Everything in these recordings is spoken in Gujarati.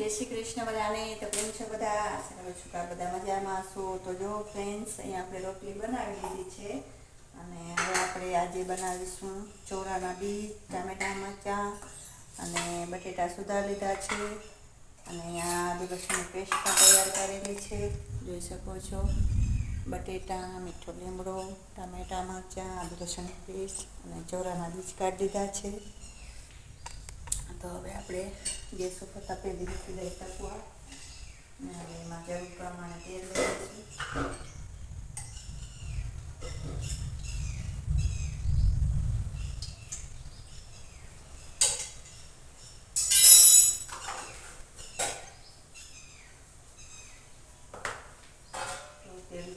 જય શ્રી કૃષ્ણ બધાને તો કેમ છો બધા? આશા કરું છું કે બધા મજામાં છો તો જો ફ્રેન્ડ્સ અહીંયા આપણે રોટલી બનાવી લીધી છે. અને હવે આપણે આજે બનાવીશું ચોરાના બીજ, ટામેટા, મરચાં અને બટેટા સુધાર લીધા છે. અને અહીંયા આદુ લસણની પેસ્ટ પણ તૈયાર કરેલી છે. જોઈ શકો છો. બટેટા, મીઠો લીમડો, ટામેટા, મરચાં આદુ લસણની પેસ્ટ અને ચોરાના બીજ કાઢી દીધા છે. તો હવે આપણે ગેસ ઉપર તપેલી મૂકી દઈ તકવા અને હવે એમાં જરૂર પ્રમાણે તેલ લઈશું.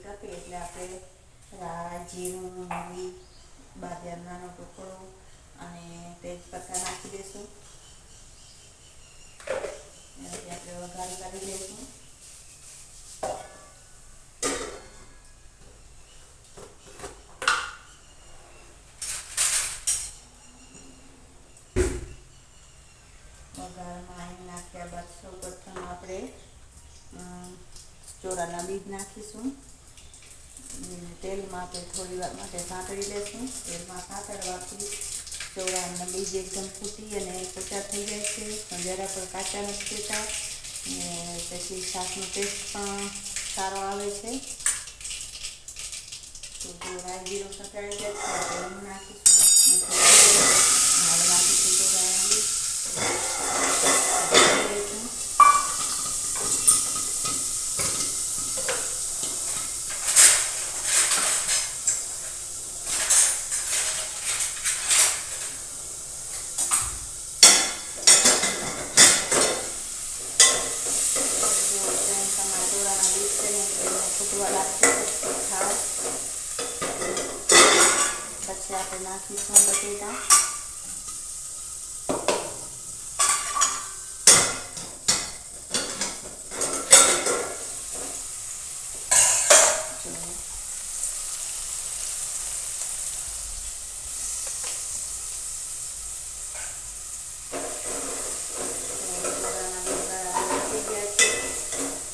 તપે એટલે આપણે રાઈ, જીરું ટુકડો અને તેજપત્તા નાખી દઈશું એનાથી આપણે વઘાર કરી લઈશું ચોરાના બીજ નાખીશું તેલમાં આપણે થોડી વાર માટે સાંતળી લેશું તેલમાં સાંતળવાથી ચોરાના બીજ એકદમ ફૂટી અને કચા થઈ જાય છે. પણ જરા પણ કાચા નથી રહેતા અને પછી શાકનો ટેસ્ટ પણ સારો આવે છે. તો રાઈ જીરો જાય છે નાખીશું અને થોડું હવે નાખીશું ચોળાના બીજ ભૂંજી લઈશું. જો જેમ તમારા ચોળાના બીજ છે ને એને ફૂટવા લાગશે પછી ખાવ પછી આપણે નાખીશું બટેટા જો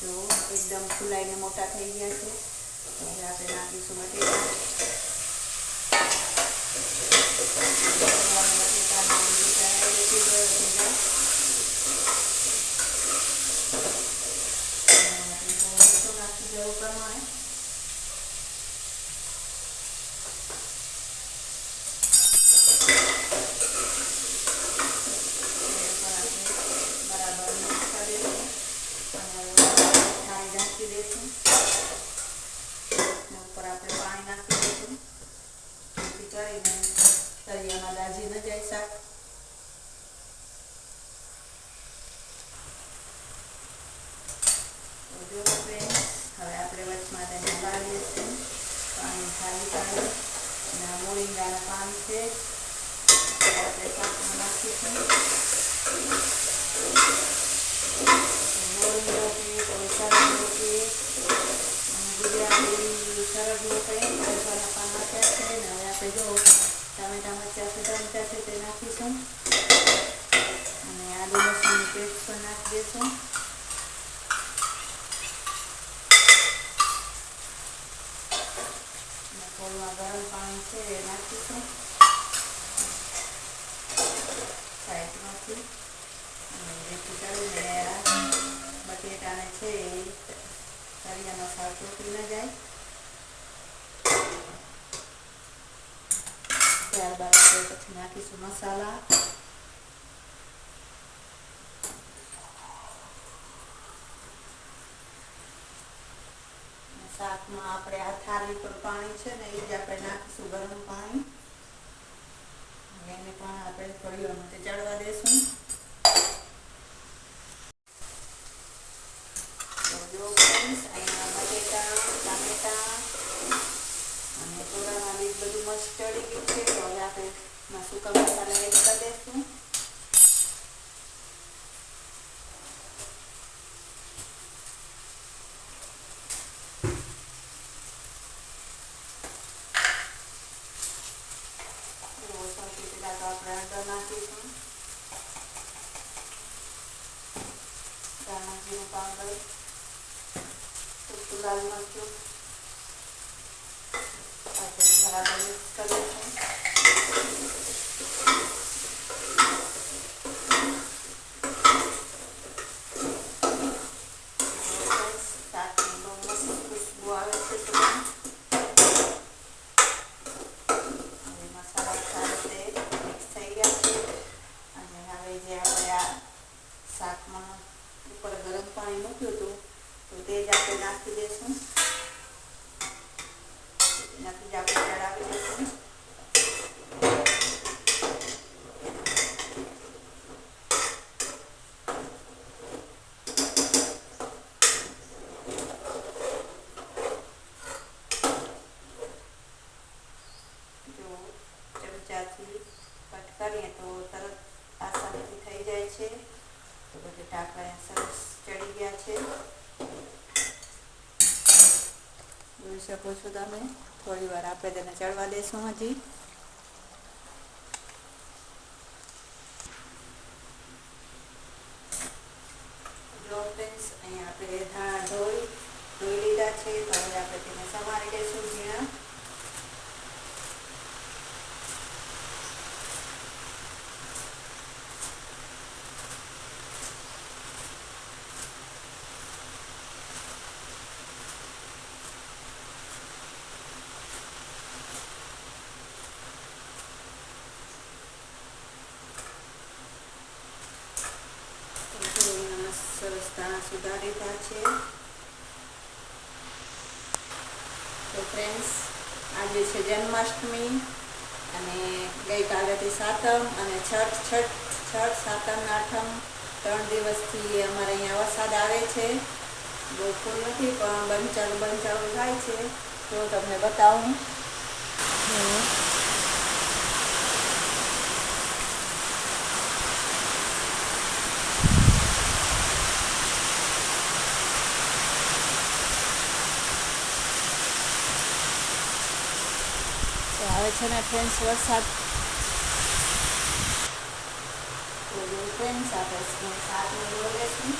જો એકદમ ફૂલાઈને મોટા થઈ ગયા છે તો હવે આપણે નાખીશું બટેટા બટેટાના બીજું ચડાવી દઈશું બે ભેગા. અને આપણે થોડું મીઠું નાખી દેવું પ્રમાણે એ પણ આપણે બરાબર મિક્સ કરીશું અને હવે થાળી ઢાંકી દઈશું અને ઉપર આપણે પાણી નાખી દઈશું જેથી કરીને તળિયામાં દાજી ન જાય શાક તો જો friends, હવે આપણે વચમાં તેને બાળી દઈશું પાણી ખાલી પાણી અને આ મોરિંગાના પાન છે તે આપણે શાકમાં નાખીશું મોરિંગો કે કોઈ સરગવો કે અને ગુજરાતી સરગવો કહીએ ને સરગવાના પાન નાખ્યા છે ને હવે આપણે જો ટામેટા મરચાં સુધારેલા છે તે નાખીશું અને આદુ લસણની પેસ્ટ અને થોડું ગરમ પાણી છે એ નાખીશું સાઈડમાંથી જેથી કરીને બટેટાને છે એ તળિયાનો શાક તૂટી ન જાય ત્યારબાદ પછી નાખીશું મસાલા શાકમાં આપણે અહીંયા બટેટા, ટામેટા અને ચોરાના બીજ બધું મસ્ત ચડી ગયું છે. તો હવે આપણે સૂકા મસાલા એડ કરી દઈશું તો સૌથી પહેલા તો આપણે હળદર નાખીશું લાલ મરચું પાછળ બરાબર મિક્સ કરી લઈશું શાકની બહુ મસ્ત ખુશ્બુ આવે છે સુગંધ હવે મસાલા સારી રીતે મિક્સ થઈ ગયા છે અને હવે જે આપણે આ શાકમાં ઉપર ગરમ પાણી મૂક્યું હતું તો તે જ આપણે નાખી દઈશું એનાથી જ આપણે ચડાવી દઈશું ચમચાથી કટ તો તરત આસાનીથી થઈ જાય છે. તો બધે ટાંકડા સરસ ચડી ગયા છે જોઈ શકો છો તમે. થોડી વાર આપણે તેને ચડવા દેશું હજી જો ફ્રેન્ડ્સ અહીંયા આપણે ધાણા ધોઈ ધોઈ લીધા છે તો હવે આપણે તેને સમારી દઈશું ઝીણા થોડીના દાણા છે. તો ફ્રેન્ડ્સ આજે છે જન્માષ્ટમી અને ગઈકાલેથી સાતમ અને છઠ છઠ છઠ, સાતમ, આઠમ ત્રણ દિવસથી અમારે અહીંયા વરસાદ આવે છે. બહુ ફૂલ નથી, પણ બંચાળું બંચાળું થાય છે. તો તમને બતાવું. તો છે ને ફ્રેન્ડ્સ વરસાદ. ફ્રેન્ડ્સ આપણે શાકને મસ્ત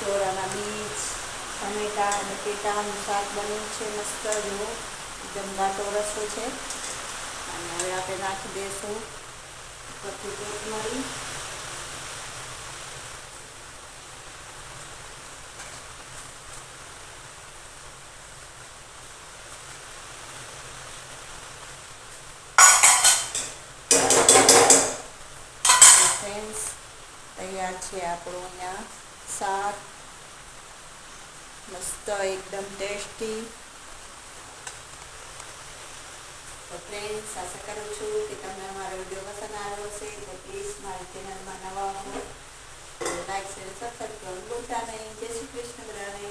ચોરાના બીજ, ટમેટા અને પેટાનું શાક બન્યું છે, મસ્ત, જુઓ. એકદમ ઘાટો રસો છે. હવે આપણે નાખી દઈશું પછી કોથમરી ફ્રેન્ડ્સ તૈયાર છે આપણું અહીંયા શાક. મસ્ત એકદમ ટેસ્ટી ફ્રેન્ડ્સ આશા કરું છું કે તમને અમારો વીડિયો પસંદ આવ્યો હશે તો પ્લીઝ મારી ચેનલમાં નવા હો લાઈક શેર સબસ્ક્રાઈબ કરવાનું ભૂલતા નહીં જય શ્રી કૃષ્ણ બધાને